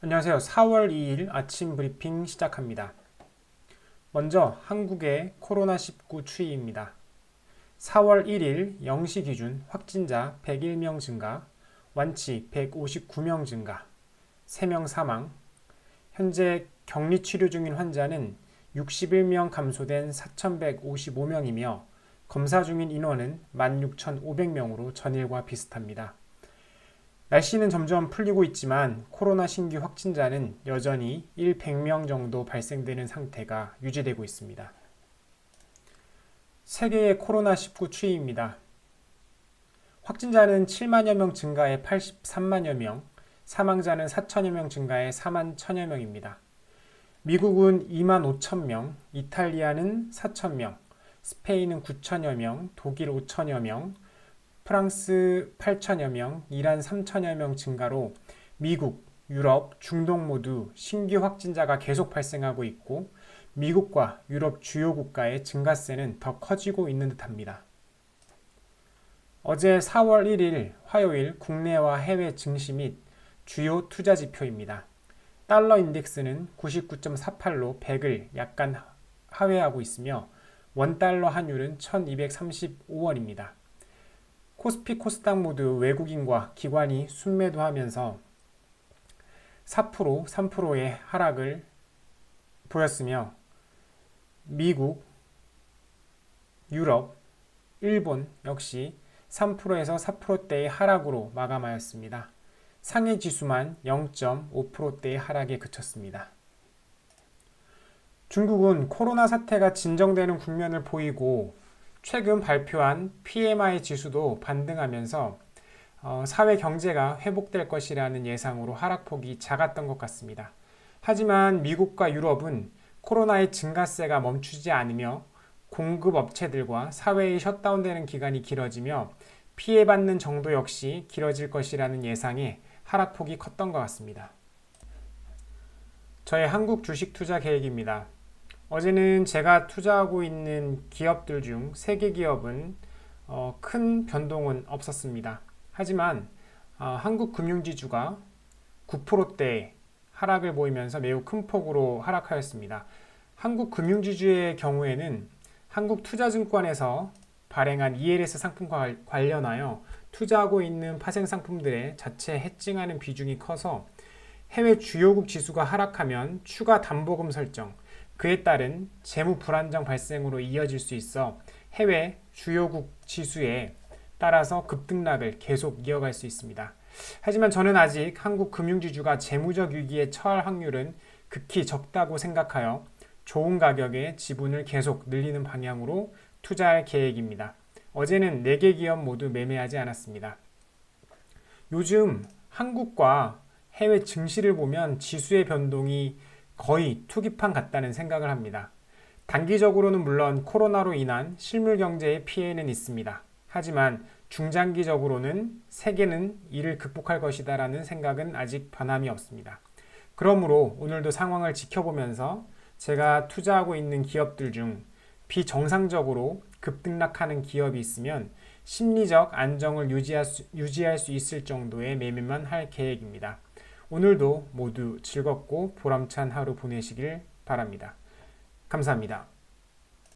안녕하세요. 4월 2일 아침 브리핑 시작합니다. 먼저 한국의 코로나19 추이입니다. 4월 1일 0시 기준 확진자 101명 증가, 완치 159명 증가, 3명 사망, 현재 격리 치료 중인 환자는 61명 감소된 4,155명이며 검사 중인 인원은 16,500명으로 전일과 비슷합니다. 날씨는 점점 풀리고 있지만 코로나 신규 확진자는 여전히 1 100명 정도 발생되는 상태가 유지되고 있습니다. 세계의 코로나19 추이입니다. 확진자는 7만여 명 증가해 83만여 명, 사망자는 4천여 명 증가해 4만 1천여 명입니다. 미국은 2만 5천 명, 이탈리아는 4천 명, 스페인은 9천여 명, 독일 5천여 명, 프랑스 8천여 명, 이란 3천여 명 증가로 미국, 유럽, 중동 모두 신규 확진자가 계속 발생하고 있고 미국과 유럽 주요 국가의 증가세는 더 커지고 있는 듯합니다. 어제 4월 1일 화요일 국내와 해외 증시 및 주요 투자 지표입니다. 달러 인덱스는 99.48로 100을 약간 하회하고 있으며 원달러 환율은 1235원입니다. 코스피 코스닥 모두 외국인과 기관이 순매도하면서 4% 3%의 하락을 보였으며 미국, 유럽, 일본 역시 3%에서 4%대의 하락으로 마감하였습니다. 상해 지수만 0.5%대의 하락에 그쳤습니다. 중국은 코로나 사태가 진정되는 국면을 보이고 최근 발표한 PMI 지수도 반등하면서 어, 사회 경제가 회복될 것이라는 예상으로 하락폭이 작았던 것 같습니다. 하지만 미국과 유럽은 코로나의 증가세가 멈추지 않으며 공급 업체들과 사회의 셧다운되는 기간이 길어지며 피해받는 정도 역시 길어질 것이라는 예상에 하락폭이 컸던 것 같습니다. 저의 한국 주식 투자 계획입니다. 어제는 제가 투자하고 있는 기업들 중 3개 기업은 어, 큰 변동은 없었습니다. 하지만 어, 한국 금융지주가 9%대 하락을 보이면서 매우 큰 폭으로 하락하였습니다. 한국 금융지주의 경우에는 한국투자증권에서 발행한 ELS 상품과 관련하여 투자하고 있는 파생 상품들의 자체 해칭하는 비중이 커서 해외 주요국 지수가 하락하면 추가 담보금 설정, 그에 따른 재무 불안정 발생으로 이어질 수 있어 해외 주요국 지수에 따라서 급등락을 계속 이어갈 수 있습니다. 하지만 저는 아직 한국 금융지주가 재무적 위기에 처할 확률은 극히 적다고 생각하여 좋은 가격에 지분을 계속 늘리는 방향으로 투자할 계획입니다. 어제는 4개 기업 모두 매매하지 않았습니다. 요즘 한국과 해외 증시를 보면 지수의 변동이 거의 투기판 같다는 생각을 합니다. 단기적으로는 물론 코로나로 인한 실물 경제의 피해는 있습니다. 하지만 중장기적으로는 세계는 이를 극복할 것이다라는 생각은 아직 변함이 없습니다. 그러므로 오늘도 상황을 지켜보면서 제가 투자하고 있는 기업들 중 비정상적으로 급등락하는 기업이 있으면 심리적 안정을 유지할 수, 유지할 수 있을 정도의 매매만 할 계획입니다. 오늘도 모두 즐겁고 보람찬 하루 보내시길 바랍니다. 감사합니다.